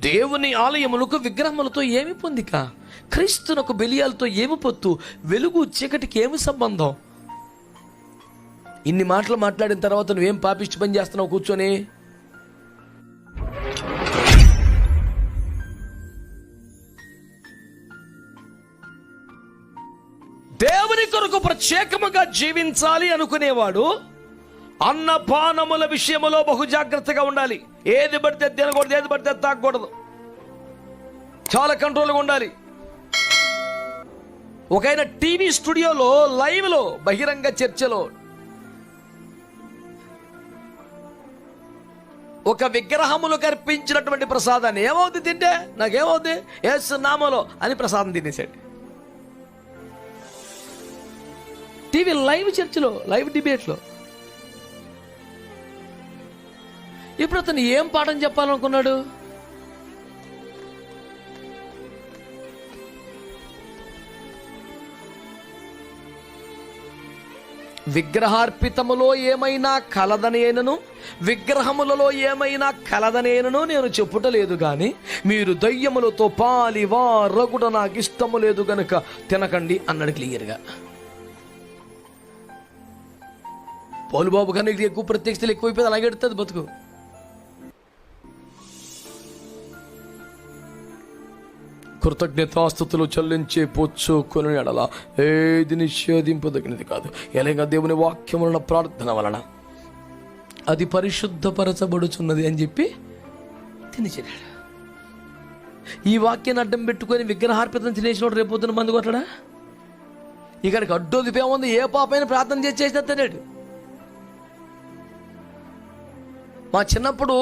దేవుని ఆలయములకు విగ్రహములతో ఏమి పొందిక? క్రీస్తునకు బెలియాలతో ఏమి పొత్తు? వెలుగు చీకటికి ఏమి సంబంధం? ఇన్ని మాటలు మాట్లాడిన తర్వాత నువ్వేం పాపిష్టి పని చేస్తున్నావు కూర్చొని? దేవుని కొరకు ప్రత్యేకముగా జీవించాలి అనుకునేవాడు అన్నపానముల విషయములో బహు జాగ్రత్తగా ఉండాలి. ఏది పడితే తినకూడదు ఏది పడితే తాగకూడదు. చాలా కంట్రోల్గా ఉండాలి. ఒక ఆయన టీవీ స్టూడియోలో లైవ్లో బహిరంగ చర్చలో ఒక విగ్రహములు కర్పించినటువంటి ప్రసాదాన్ని ఏమవుతుంది తింటే? నాకేమవుతుంది ఎస్ నామలో అని ప్రసాదం తినేశాడు. టీవీ లైవ్ చర్చలో లైవ్ డిబేట్లో ఇప్పుడు అతను ఏం పాఠం చెప్పాలనుకున్నాడు? విగ్రహార్పితములో ఏమైనా కలదనేనను విగ్రహములలో ఏమైనా కలదనేనను నేను చెప్పుటలేదు కానీ గాని మీరు దయ్యములతో పాలి వారగుట నాకు ఇష్టము లేదు గనుక తినకండి అన్నాడు క్లియర్గా. పోలుబాబు కన్నా ఎక్కువ ప్రత్యక్షతలు ఎక్కువైపోయింది అలాగే ఎడుతుంది బతుకు. కృతజ్ఞతాస్థుతులు చెల్లించే పుచ్చుకొని ఎడల. ఏది నిషేధింపదగినది కాదు. ఎలాగ దేవుని వాక్యముల ప్రార్థన వలన అది పరిశుద్ధపరచబడుచున్నది అని చెప్పి తినిచేరాడు ఈ వాక్యాన్ని అడ్డం పెట్టుకొని విగ్రహార్పితం తినేసినోడు రేపొద్దున మంది కొట్టడా? ఇక్కడికి అడ్డు ఉంది ఏ పాపైన ప్రార్థన చేసేసిన తినేడు. మా చిన్నప్పుడు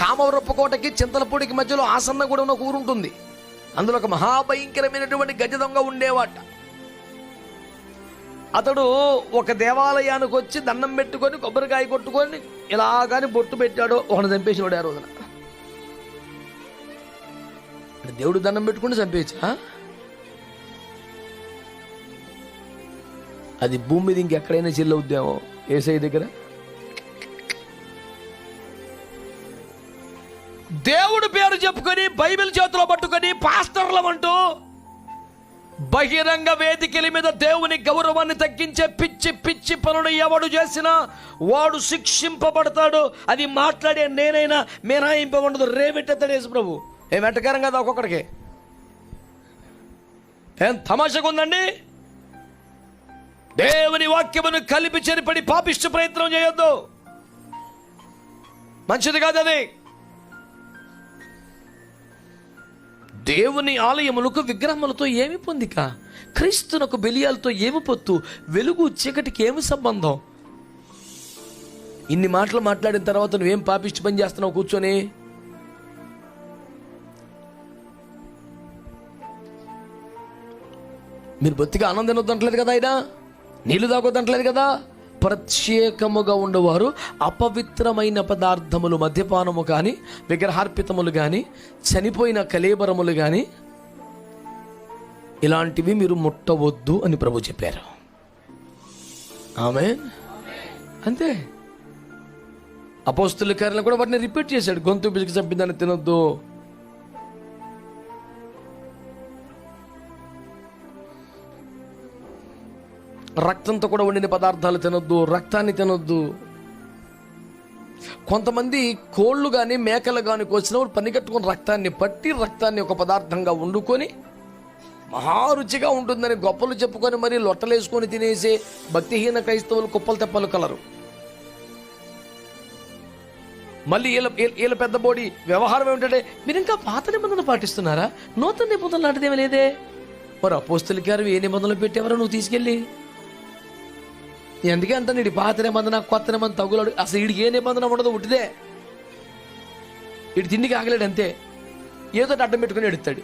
కామవరప్పకోటకి చింతలపూడికి మధ్యలో ఆసన్న కూడా ఉన్న కూరుంటుంది ఉంటుంది. అందులో ఒక మహాభయంకరమైనటువంటి గజ దొంగ ఉండేవాట. అతడు ఒక దేవాలయానికి వచ్చి దండం పెట్టుకొని కొబ్బరికాయ కొట్టుకొని ఇలాగాని బొట్టు పెట్టాడు ఒకని చంపేసినాడు ఆ రోజున. దేవుడు దండం పెట్టుకుని చంపేయచ్చా? అది భూమి మీద ఇంకెక్కడైనా చెల్లవుద్దేమో ఏసఐ దగ్గర? దేవుడు పేరు చెప్పుకొని బైబిల్ చేతిలో పట్టుకొని పాస్టర్లం అంటూ బహిరంగ వేదికల మీద దేవుని గౌరవాన్ని తగ్గించే పిచ్చి పిచ్చి పనులు ఎవడు చేసినా వాడు శిక్షింపబడతాడు. అది మాట్లాడే నేనైనా మినహాయింపబడదు. రేవెట్టెత్తాడు యేసు ప్రభు. ఏం వెంటకారం కదా ఒక్కొక్కడికి. ఏం తమాషగా ఉందండి? దేవుని వాక్యమును కలిపి చెరిపడి పాపిష్ట ప్రయత్నం చేయొద్దు. మంచిది కాదు అది. దేవుని ఆలయములకు విగ్రహములతో ఏమి పొందిక? క్రీస్తునకు బెలియాలతో ఏమి పొత్తు? వెలుగు చీకటికి ఏమి సంబంధం? ఇన్ని మాటలు మాట్లాడిన తర్వాత నువ్వేం పాపిష్టి పని చేస్తున్నావు కూర్చొని? మీరు బొత్తిగా ఆనందం వద్దంటలేదు కదా ఆయన? నీళ్ళు తాగొద్దంటలేదు కదా? ప్రత్యేకముగా ఉండేవారు. అపవిత్రమైన పదార్థములు మద్యపానము కానీ విగ్రహార్పితములు కానీ చనిపోయిన కలేబరములు కానీ ఇలాంటివి మీరు ముట్టవద్దు అని ప్రభు చెప్పారు. ఆమె అంతే. అపోస్తుల కార్యాలను కూడా వాటిని రిపీట్ చేశాడు. గొంతు బిజికి చంపిందని తినొద్దు. రక్తంతో కూడా వండిన పదార్థాలు తినొద్దు రక్తాన్ని తినొద్దు. కొంతమంది కోళ్ళు కానీ మేకలు కానీ కోసినప్పుడు పనికట్టుకుని రక్తాన్ని పట్టి రక్తాన్ని ఒక పదార్థంగా వండుకొని మహారుచిగా ఉంటుందని గొప్పలు చెప్పుకొని మరి లొట్టలేసుకొని తినేసే భక్తిహీన క్రైస్తవులు కుప్పలు తెప్పలు కలరు. మళ్ళీ వీళ్ళ వీళ్ళ- పెద్ద బోడి వ్యవహారం ఏమిటంటే మీరు ఇంకా పాత నిబంధన పాటిస్తున్నారా? నూతన నిబంధన లాంటిదేమీ లేదే. మరి అపోస్తుల గారు ఏ నిబంధనలు పెట్టేవారో నువ్వు తీసుకెళ్ళి? ఎందుకే అంత నీడి పాత నిబంధన కొత్త నిబంధన తగులాడు? అసలు వీడికి ఏ నిబంధన ఉండదు ఉట్టిదే. వీడి తిండికి ఆగలేడు అంతే. ఏదో అడ్డం పెట్టుకుని ఎడుతాడు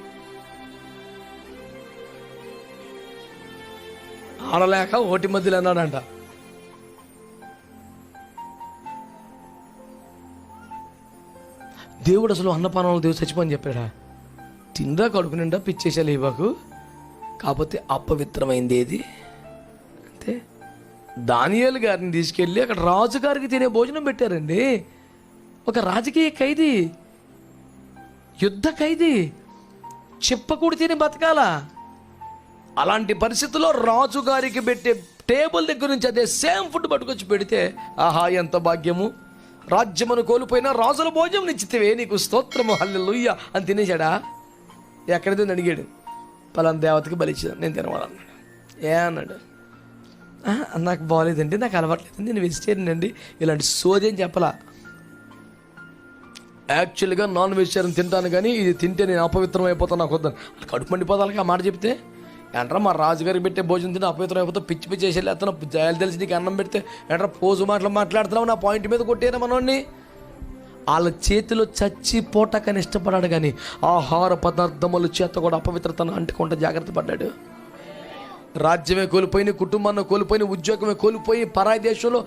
ఆడలేక ఓటి మధ్యలో అన్నాడంట. దేవుడు అసలు అన్నపానాలు దేవుడు చచ్చిపోని చెప్పాడా? తిండా కడుకునిండా పిచ్చేసా లేవాకు కాకపోతే అపవిత్రమైంది ఏది? దానియేలు గారిని తీసుకెళ్ళి అక్కడ రాజుగారికి తినే భోజనం పెట్టారండి. ఒక రాజకీయ ఖైదీ యుద్ధ ఖైదీ చెప్పకూడి తిని బతకాలా? అలాంటి పరిస్థితుల్లో రాజుగారికి పెట్టే టేబుల్ దగ్గర నుంచి అదే సేమ్ ఫుడ్ పట్టుకొచ్చి పెడితే ఆహా ఎంత భాగ్యము. రాజ్యమును కోల్పోయినా రాజుల భోజనం నిశ్చితవే నీకు స్తోత్రము హల్లెలుయ్య అని తినేశాడా? ఎక్కడిదో అడిగాడు. పలానా దేవతకి బలిచ్చాను నేను తినవాలన్నాడు. ఏ అన్నాడు? నాకు బాగాలేదండి నాకు అలవాట్లేదండి నేను వెజిటేరియన్ అండి ఇలాంటి సోది అని చెప్పలా. యాక్చువల్గా నాన్ వెజిటేరియన్ తింటాను కానీ ఇది తింటే నేను అపవిత్రం అయిపోతాను నాకు వద్దాను. కడుపు మండిపోతానికి ఆ మాట చెప్తే? ఎంట్రా మా రాజుగారికి పెట్టే భోజనం తింటే అపవిత్రం అయిపోతా పిచ్చి పిచ్చి చేసి వెళ్ళేస్తాను జాయలు తెలిసి నీకు అన్నం పెడితే ఎంట్రా పోజు మాటలు మాట్లాడుతున్నావు నా పాయింట్ మీద కొట్టేరా మనోడిని వాళ్ళ చేతిలో చచ్చి పోటాకని ఇష్టపడాడు కానీ ఆహార పదార్థముల చేత కూడా అపవిత్రతను అంటుకుంటా జాగ్రత్త పడ్డాడు. రాజ్యమే కోల్పోయిన కుటుంబాన్ని కోల్పోయిన ఉద్యోగమే కోల్పోయి పరాయి దేశంలో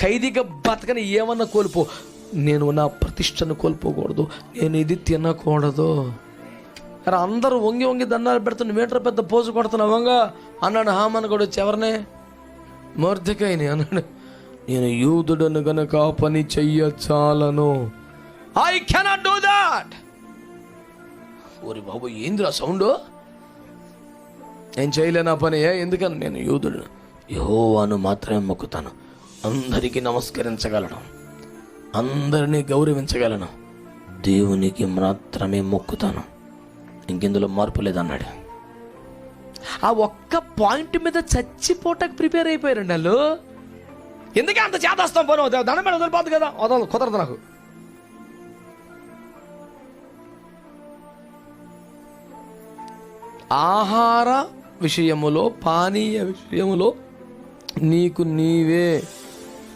ఖైదీగా బతకని ఏమన్నా కోల్పో. నేను నా ప్రతిష్టను కోల్పోకూడదు నేను ఇది తినకూడదు. అరే అందరూ వంగి వంగి దన్నాలు పెడుతున్న మీటర్ పెద్ద పోజు కొడుతున్నా వంగ అన్నాడు హామన్ కూడా వచ్చి ఎవరినే? మర్దకాయని అన్నాడు. నేను యూదుడను గనక పని చెయ్య చాలను. ఐ కెనాట్ డూ దాట్ ఓరి బాబు ఏందిరా సౌండ్? నేను చేయలేను ఆ పని? ఏ ఎందుకని? నేను యూదుడు. యహోవాను మాత్రమే మొక్కుతాను. అందరికీ నమస్కరించగలను. అందరినీ గౌరవించగలను. దేవునికి మాత్రమే మొక్కుతాను. ఇంకెందులో మార్పు లేదన్నాడు. ఆ ఒక్క పాయింట్ మీద చచ్చిపోటకు ప్రిపేర్ అయిపోయారండి వాళ్ళు. ఎందుకే అంత చేదస్తాం పోను? దండం మీద వదిలిపోద్దు కదా? వదలదు కుదరదు నాకు. ఆహార విషయములో పానీయ విషయములో నీకు నీవే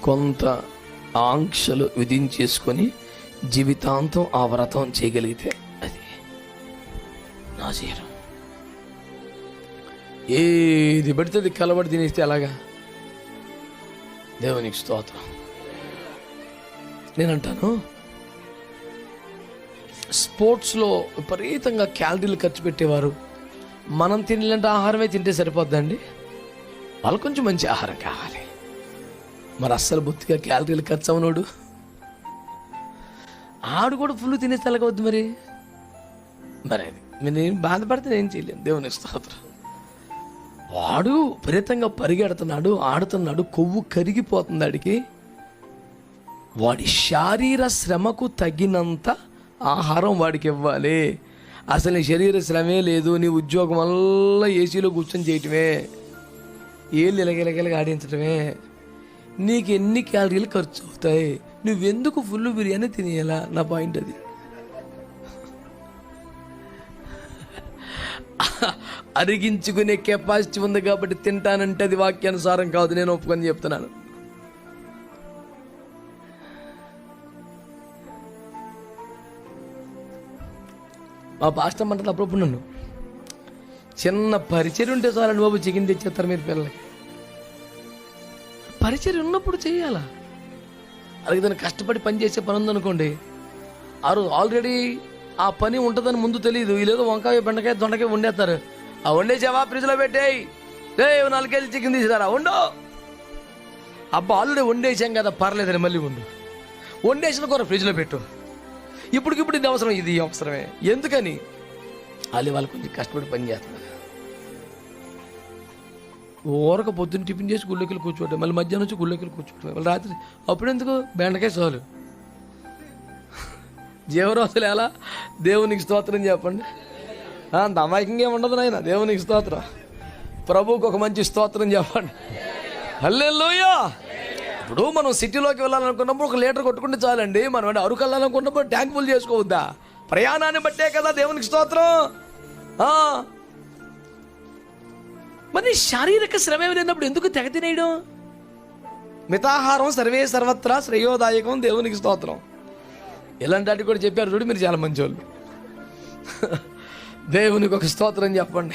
కొంత ఆంక్షలు విధించేసుకొని జీవితాంతం ఆ వ్రతం చేయగలిగితే అది నా జీరం ఏది పడితే అది కలబడి తినేస్తే అలాగా దేవునికి స్తోత్రం. నేనంటాను స్పోర్ట్స్లో విపరీతంగా క్యాలరీలు ఖర్చు పెట్టేవారు. మనం తినాలంటే ఆహారమే తింటే సరిపోద్దండి? వాళ్ళు కొంచెం మంచి ఆహారం కావాలి. మరి అస్సలు బొత్తిగా క్యాలరీలు ఖర్చు అవునోడు? ఆడు కూడా ఫుల్ తినే తలకవద్దు మరి. మరి అది మీరు నేను బాధపడితే నేను చేయలేను. దేవుని స్తోత్రం. వాడు విపరీతంగా పరిగెడుతున్నాడు ఆడుతున్నాడు కొవ్వు కరిగిపోతుంది అడిగి వాడి శారీర శ్రమకు తగినంత ఆహారం వాడికి ఇవ్వాలి. అసలు నీ శరీర శ్రమే లేదు నీ ఉద్యోగం వల్ల ఏసీలో కూర్చొని చేయటమే. ఏళ్ళు ఇలగిలగిలగా ఆడించటమే. నీకు ఎన్ని క్యాలరీలు ఖర్చు అవుతాయి? నువ్వెందుకు ఫుల్ బిర్యానీ తినేయాలా? నా పాయింట్ అది. అరిగించుకునే కెపాసిటీ ఉంది కాబట్టి తింటానంటే అది వాక్యానుసారం కాదు నేను ఒప్పుకొని చెప్తున్నాను. మా పాస్టర్ అంటారు అప్పుడప్పుడు నన్ను. చిన్న పరిచయం ఉంటే చాలండి బాబు చికెన్ తెచ్చేస్తారు మీరు పిల్లలకి. పరిచయం ఉన్నప్పుడు చేయాలా అలాగే దాన్ని కష్టపడి పని చేసే పని ఉందనుకోండి రోజు ఆల్రెడీ ఆ పని ఉంటుందని ముందు తెలియదు ఈలోగా వంకాయ బెండకాయ దొండకాయ వండేస్తారు. ఆ వండేసావా ఫ్రిడ్జ్లో పెట్టేయి. రే నాలుగు కేజీ చికెన్ తీసిరారా వండు. అబ్బా ఆల్రెడీ వండేసాం కదా పర్లేదని మళ్ళీ వండు. వండేసిన కూర ఫ్రిడ్జ్లో పెట్టు. ఇప్పటికిప్పుడు ఇది అవసరం ఇది అవసరమే. ఎందుకని? వాళ్ళు వాళ్ళు కొంచెం కష్టపడి పని చేస్తున్నారు ఊరక పొద్దున్న టిఫిన్ చేసి గుళ్ళోకి కూర్చోవటం మళ్ళీ మధ్యాహ్నం వచ్చి గుళ్ళోకి కూర్చోవటం మళ్ళీ రాత్రి. అప్పుడు ఎందుకు? బెండకాయ చాలు. జీవరాశులు ఎలా? దేవునికి స్తోత్రం చెప్పండి. అంత అమాయకంగా ఉండదు నాయన దేవునికి స్తోత్రం. ప్రభువుకు ఒక మంచి స్తోత్రం చెప్పండి. హల్లెలూయా! ఇప్పుడు మనం సిటీలోకి వెళ్ళాలనుకున్నప్పుడు ఒక లీటర్ కొట్టుకుంటే చాలండి. మనం అంటే అరకు వెళ్ళాలనుకున్నప్పుడు ట్యాంక్ ఫుల్ చేసుకోవద్దా? ప్రయాణాన్ని బట్టే కదా దేవునికి స్తోత్రం. మరి శారీరక శ్రమ లేనప్పుడు ఎందుకు తెగ తినేయడం? మితాహారం సర్వే సర్వత్రా శ్రేయోదాయకం దేవునికి స్తోత్రం. ఇలాంటి వాటి కూడా చెప్పారు చూడు మీరు చాలా మంచోళ్ళు. దేవునికి ఒక స్తోత్రం చెప్పండి.